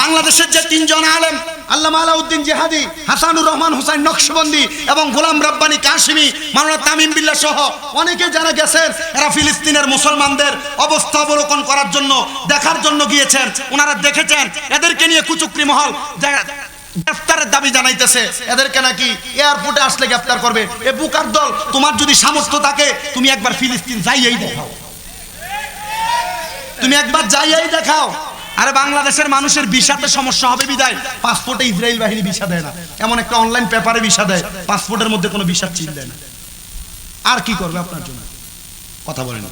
বাংলাদেশের যে তিনজন আলেম, আল্লামা আলাউদ্দিন জিহাদি, হাসানুর রহমান হোসেন নকশবন্দি এবং গোলাম রাব্বানি কাশিমি, মাওলানা তামিম বিল্লাহ সহ অনেকে যারা গেছেন, এরা ফিলিস্তিনের মুসলমানদের অবস্থা অবলোকন করার জন্য, দেখার জন্য গিয়েছেন, ওনারা দেখেছেন, এদেরকে নিয়ে কুচুকরি মহল গ্রেফতারের দাবি জানাইতেছে, এদেরকে নাকি এয়ারপোর্টে আসলে গ্রেফতার করবে। এ বুকার দল, তোমার যদি সামর্থ্য থাকে, তুমি একবার ফিলিস্তিন যাইয়েই দেখাও। তুমি একবার যাইয়াই দেখাও। আরে বাংলাদেশের মানুষের ভিসাতে সমস্যা হবে বিদায়। পাসপোর্টে ইসরায়েল বাহিনী ভিসা দেয় না। এমন একটা অনলাইন পেপারে ভিসা দেয়। পাসপোর্টের মধ্যে কোনো বিষার চিন দেয় না। আর কি করবে আপনার জন্য? কথা বলেন।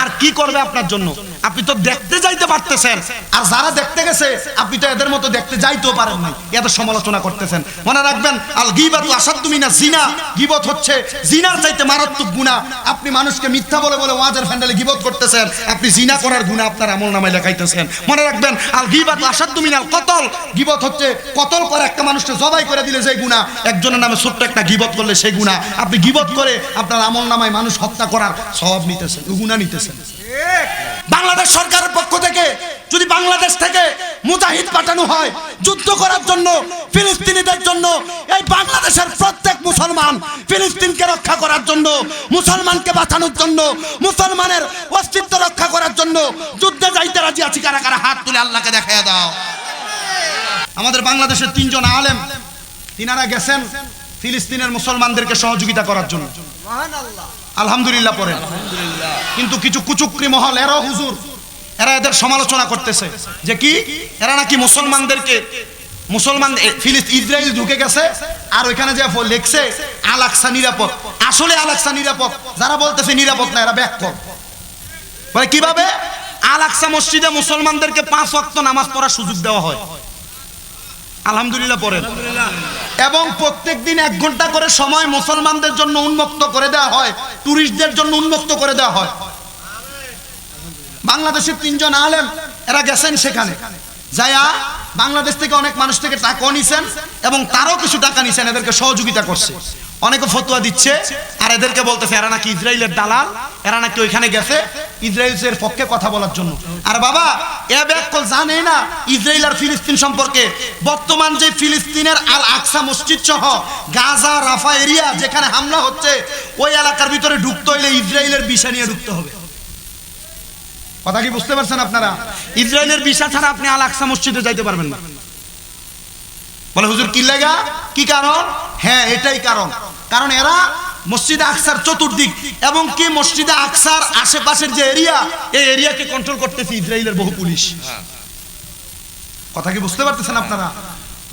আর কি করবে আপনার জন্য? আপনি তো দেখতে যাইতে পারতেছেন। আর যারা দেখতে গেছে, আপনি তো এদের মতো দেখতে যাইতেও পারেন নাই এত সমালোচনা করতেছেন। মনে রাখবেন, আল গিবাতু আসাদ্দু মিনা জিনা। গিবত হচ্ছে জিনার চাইতে মারাত্মক গুনাহ আপনি মানুষকে মিথ্যা বলে বলে ওয়াজের ফ্যান্ডালে গিবত করতেছেন। আপনি জিনা করার গুনাহ আপনার আমল নামায় লেখাইতেছেন। মনে রাখবেন, আল গিবাতু আসাদ্দু মিনাল কতল। গিবত হচ্ছে কতল করে একটা মানুষকে জবাই করে দিলে সেই গুনাহ একজনের নামে ছোট্ট একটা গিবত করলে সেই গুনাহ আপনি গিবত করে আপনার আমল নামায় মানুষ হত্যা করার স্বভাব নিতেছেন। গুনাহ নিতেছেন বাংলাদেশ সরকারের পক্ষ থেকে যদি বাংলাদেশ থেকে মুজাহিদ পাঠানো হয়, যুদ্ধ করার জন্য, ফিলিস্তিনিদের জন্য, এই বাংলাদেশের প্রত্যেক মুসলমান ফিলিস্তিনকে রক্ষা করার জন্য, মুসলমানকে বাঁচানোর জন্য, মুসলমানের অস্তিত্ব রক্ষা করার জন্য যুদ্ধে যাইতে রাজি আছি। কারা কারা? হাত তুলে আল্লাহকে দেখাইয়া দাও। আমাদের বাংলাদেশের তিনজন আলেম, তিনারা গেছেন ফিলিস্তিনের মুসলমানদেরকে সহযোগিতা করার জন্য। আলহামদুলিল্লাহ পরে। কিন্তু কিছু কুচুকরি মহল, এরাও হুজুর। এরা এদের সমালোচনা করতেছে। যে কি? এরা নাকি মুসলমানদেরকে মুসলমান ফিলিস্ত ইসরায়েল ঢুকে গেছে, আর ওইখানে যে লিখছে আলাক্সা নিরাপদ। আসলে আলাক্সা নিরাপদ। যারা বলতেছে নিরাপদ না, এরা ব্যাক বলে কীভাবে? আলাক্সা মসজিদে মুসলমানদেরকে পাঁচ ওয়াক্ত নামাজ পড়ার সুযোগ দেওয়া হয়। আলহামদুলিল্লাহ পড়েন। এবং প্রত্যেক দিন এক ঘণ্টা করে সময় মুসলমানদের জন্য উন্মুক্ত করে দেওয়া হয়, টুরিস্টদের জন্য উন্মুক্ত করে দেওয়া হয়। বাংলাদেশের তিনজন আলেম, এরা গেছেন সেখানে। যায়া বাংলাদেশ থেকে অনেক মানুষ থেকে টাকা নিছেন এবং তারও কিছু টাকা নিছেন, এদেরকে সহযোগিতা করছে। অনেকে ফতোয়া দিচ্ছে, আর এদেরকে বলতেছে, এরা নাকি ইসরায়েলের দালাল, এরা নাকি ওইখানে গেছে ইসরায়েলের পক্ষে কথা বলার জন্য। আর বাবা এ ব্যাকল জানে না ইসরায়েল আর ফিলিস্তিন সম্পর্কে। বর্তমান যে ফিলিস্তিনের আল আকসা মসজিদ সহ গাজা, রাফা এরিয়া যেখানে হামলা হচ্ছে, ওই এলাকার ভিতরে ঢুকতে হইলে ইসরায়েলের বিষা নিয়ে ঢুকতে হবে। কথা কি বুঝতে পারছেন আপনারা? ইসরায়েলের বিষা ছাড়া আপনি আল আকসা মসজিদে যাইতে পারবেন না। বলে, হুজুর, কি লাগা? কি কারণ? হ্যাঁ এটাই কারণ। কারণ এরা মসজিদে আকসার চতুর্দিক এবং কি মসজিদে আকসার আশেপাশের যে এরিয়া, এই এরিয়াকে কন্ট্রোল করতেছে ইসরায়েলের বহু পুলিশ। কথা কি বুঝতে পারতেছেন আপনারা?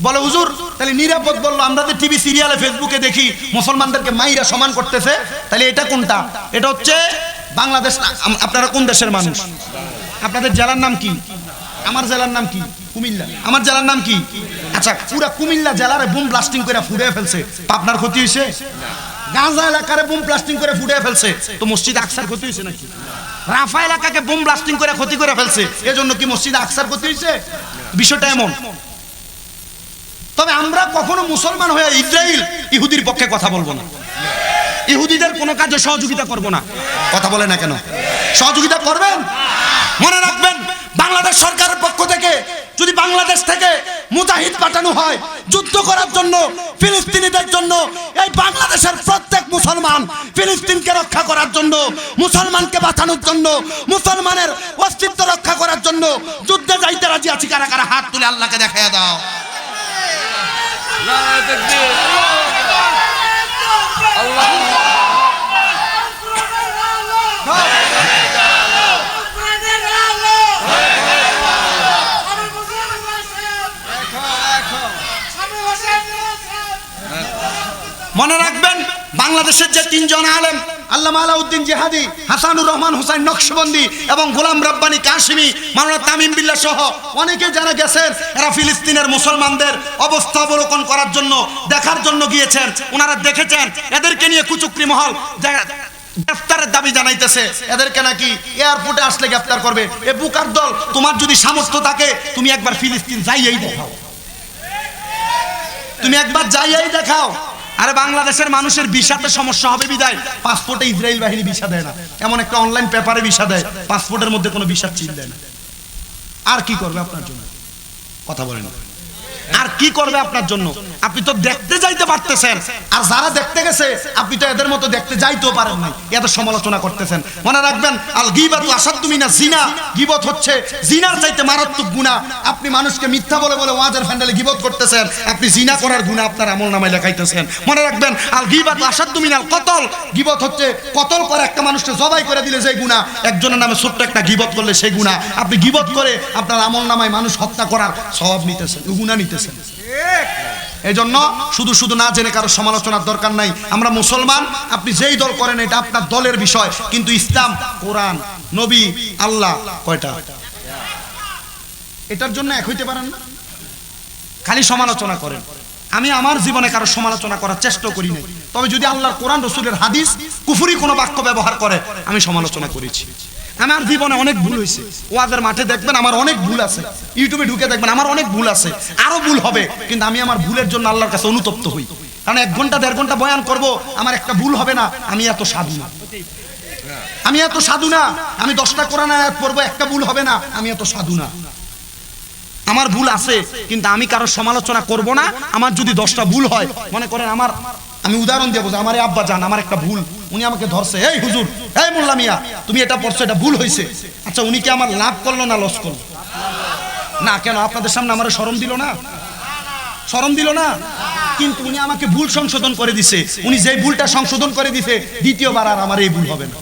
বলে, হুজুর, তাহলে নিরাপদ বলল, আমরা যে টিভি সিরিয়ালে ফেসবুকে দেখি, মুসলমানদেরকে মাইরা সমান করতেছে, তাহলে এটা কোনটা? এটা হচ্ছে বাংলাদেশ আপনারা কোন দেশের মানুষ? আপনাদের জেলার নাম কি? আমার জেলার নাম কি? কুমিল্লা। আমার জেলার নাম কি? আচ্ছা পুরা কুমিল্লা জেলারে বুম ব্লাস্টিং করে ফুড়ে ফেলছে। পাবনার ক্ষতি হয়েছে গাঁজা এলাকারে বুম ব্লাস্টিং করে ফুড়ে ফেলছে। তো মসজিদ আকসার ক্ষতি হয়েছে নাকি? রাফা এলাকাকে বুম ব্লাস্টিং করে ক্ষতি করে ফেলছে। এজন্য কি মসজিদ আকসার ক্ষতি হয়েছে বিষয়টা এমন। তবে আমরা কখনো মুসলমান হয়ে ইসরায়েল ইহুদির পক্ষে কথা বলব না। ইহুদিদের কোনো কাজে সহযোগিতা করব না। কথা বলে না কেন? সহযোগিতা করবেন? মনে রাখবেন, বাংলাদেশ সরকারের পক্ষ থেকে যদি বাংলাদেশ থেকে মুজাহিদ পাঠানো হয়, যুদ্ধ করার জন্য, ফিলিস্তিনিদের জন্য, এই বাংলাদেশের প্রত্যেক মুসলমান ফিলিস্তিনকে রক্ষা করার জন্য, মুসলমানকে বাঁচানোর জন্য, মুসলমানের অস্তিত্ব রক্ষা করার জন্য, যুদ্ধে যাইতে রাজি আছি, কারা কারা হাত তুলে আল্লাহকে দেখাইয়া দাও। আল্লাহ। মনে রাখবেন, বাংলাদেশের যে তিনজন আলেম, আল্লামা আলাউদ্দিন জিহাদি, হাসানুর রহমান হোসেন নকশবন্দি এবং গোলাম রাব্বানি কাশিমি, মাওলানা তামিম বিল্লাহ সহ অনেকে যারা গেছেন, এরা ফিলিস্তিনের মুসলমানদের অবস্থা অবলোকন করার জন্য, দেখার জন্য গিয়েছেন ওনারা দেখেছেন, এদেরকে নিয়ে কুচুকরি মহল গ্রেফতারের দাবি জানাইতেছে, এদেরকে নাকি এয়ারপোর্টে আসলে গ্রেফতার করবে। এ বুকার দল, তোমার যদি সামর্থ্য থাকে, তুমি একবার ফিলিস্তিন যাইয়েই দেখাও। তুমি একবার যাইয়াই দেখাও। আরে বাংলাদেশের মানুষের ভিসাতে সমস্যা হবে বিদায়। পাসপোর্টে ইসরায়েল বাহিনী ভিসা দেয় না। এমন একটা অনলাইন পেপারে ভিসা দেয়। পাসপোর্টের মধ্যে কোনো ভিসা চিন্তা দেয় না। আর কি করবে আপনার জন্য? কথা বলেন। আর কি করবে আপনার জন্য? আপনি তো দেখতে যাইতে পারতেছেন। আর যারা দেখতে গেছে, আপনি তো এদের মতো দেখতে যাইতেও পারেন নাই। এত সমালোচনা করতেছেন। মনে রাখবেন, আল গিবাতু আসাদ্দু মিনা জিনা। গিবত হচ্ছে, জিনার চাইতে মারাত্মক গুনাহ। আপনি মানুষকে মিথ্যা বলে বলে ওয়াজের ফ্যান্ডালে গিবত করতেছেন। আপনি জিনা করার গুনাহ আপনার আমল নামায় লেখাইতেছেন। মনে রাখবেন, আল গিবাতু আসাদ্দু মিনাল কতল। গিবত হচ্ছে, কতল করে একটা মানুষকে জবাই করে দিলে যে গুনাহ, একজনের নামে ছোট্ট একটা গিবত করলে সেই গুনাহ। আপনি গিবত করে আপনার আমল নামায় মানুষ হত্যা করার স্বভাব নিতেছেন গুনাহ নিতেছেন। এই জন্য শুধু শুধু না জেনে কারও সমালোচনার দরকার নাই। আমরা মুসলমান, আপনি যেই দল করেন এটা আপনার দলের বিষয়, কিন্তু ইসলাম, কোরআন, নবী, আল্লাহ কয়টা? এটার জন্য এক হইতে পারেন না? খালি সমালোচনা করেন। আমি আমার জীবনে কারও সমালোচনা করার চেষ্টা করি নাই। তবে যদি আল্লাহর কোরআন, রসুলের হাদিস, কুফুরি কোনো বাক্য ব্যবহার করে, আমি সমালোচনা করেছি। আমার জীবনে অনেক ভুল হয়েছে। ওয়াদের মাঠে দেখবেন আমার অনেক ভুল আছে। ইউটিউবে ঢুকে দেখবেন আমার অনেক ভুল আছে। আরও ভুল হবে, কিন্তু আমি আমার ভুলের জন্য আল্লাহর কাছে অনুতপ্ত হই। কারণ এক ঘণ্টা, দেড় ঘণ্টা বয়ান করব, আমার একটা ভুল হবে না। আমি এত সাধু না। আমি এত সাধু না। আমি দশটা কোরআন আয়াত পড়ব, একটা ভুল হবে না। আমি এত সাধু না। আমার ভুল আছে, কিন্তু আমি কারও সমালোচনা করব না। আমার যদি দশটা ভুল হয়, মনে করেন আমার আমি উদাহরণ দিয়ে বোঝা আমার আব্বা জান আমার একটা ভুল। উনি আমাকে ধরছে, এই হুজুর, এই মোল্লা মিয়া, তুমি এটা পড়ছো, এটা ভুল হয়েছে আচ্ছা উনি কি আমার লাভ করল না লস করল? না, কেন? আপনাদের সামনে আমার স্মরণ দিল না? স্মরণ দিল না? কিন্তু উনি আমাকে ভুল সংশোধন করে দিছে। উনি যে ভুলটা সংশোধন করে দিছে, দ্বিতীয়বার আর আমার এই ভুল হবে না।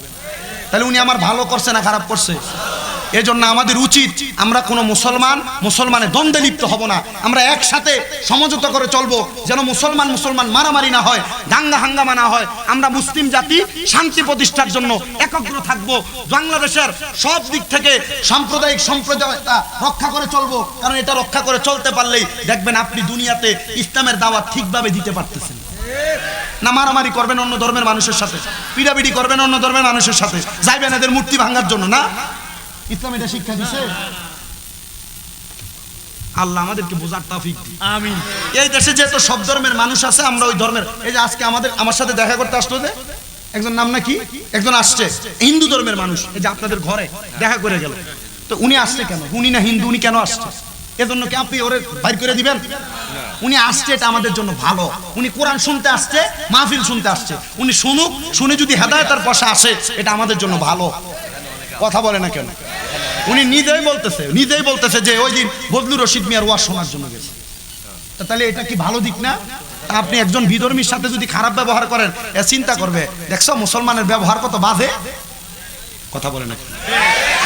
তাহলে উনি আমার ভালো করছে না খারাপ করছে? এজন্য আমাদের উচিত আমরা কোনো মুসলমান মুসলমানের দ্বন্দ্বে লিপ্ত হব না। আমরা একসাথে সমঝোতা করে চলবো যেন মুসলমান মুসলমান মারামারি না হয়, দাঙ্গা হাঙ্গামা না হয়। আমরা মুসলিম জাতি, শান্তি প্রতিষ্ঠার জন্য একগ্র থাকব। বাংলাদেশের সব দিক থেকে সাম্প্রদায়িক সম্প্রদায়তা রক্ষা করে চলবো। কারণ এটা রক্ষা করে চলতে পারলেই দেখবেন আপনি দুনিয়াতে ইসলামের দাওয়াত ঠিকভাবে দিতে পারতেছেন। না মারামারি করবেন অন্য ধর্মের মানুষের সাথে, পিড়াপিড়ি করবেন অন্য ধর্মের মানুষের সাথে, যাইবেন এদের মূর্তি ভাঙার জন্য, না? ইসলাম এটা শিক্ষা দিছে? আল্লাহ আমাদেরকে বোঝার তাফিক আমিন। এই দেশে যেহেতু সব ধর্মের মানুষ আছে আমরা ওই ধর্মের এই যে আজকে আমাদের আমার সাথে দেখা করতে আসলো যে একজন নাম নাকি? একজন আসছে। হিন্দু ধর্মের মানুষ। এই যে আপনাদের ঘরে দেখা করে গেল। তো উনি আসছে কেন? উনি না হিন্দু উনি কেন আসছে? এজন্য কি আপনি ওরে বাইর করে দিবেন? উনি আসছে এটা আমাদের জন্য ভালো। উনি কোরআন শুনতে আসছে মাহফিল শুনতে আসছে। উনি শুনুক শুনে যদি হেদায়তার পশা আসে এটা আমাদের জন্য ভালো। কথা বলে না কেন? উনি নিজেই বলতেছে নিজেই বলতেছে যে ওই দিন বদলু রশিদ মিয়ার ওয়াজ শোনার জন্য গেছে। তাহলে এটা কি ভালো দিক না? আপনি একজন বিধর্মীর সাথে যদি খারাপ ব্যবহার করেন, এ চিন্তা করবে, দেখছ মুসলমানের ব্যবহার কত বাজে? কথা বলে না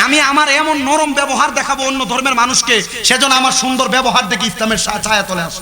আমি আমার এমন নরম ব্যবহার দেখাবো অন্য ধর্মের মানুষকে, সেজন্য আমার সুন্দর ব্যবহার দেখে ইসলামের ছায়া চলে আসে।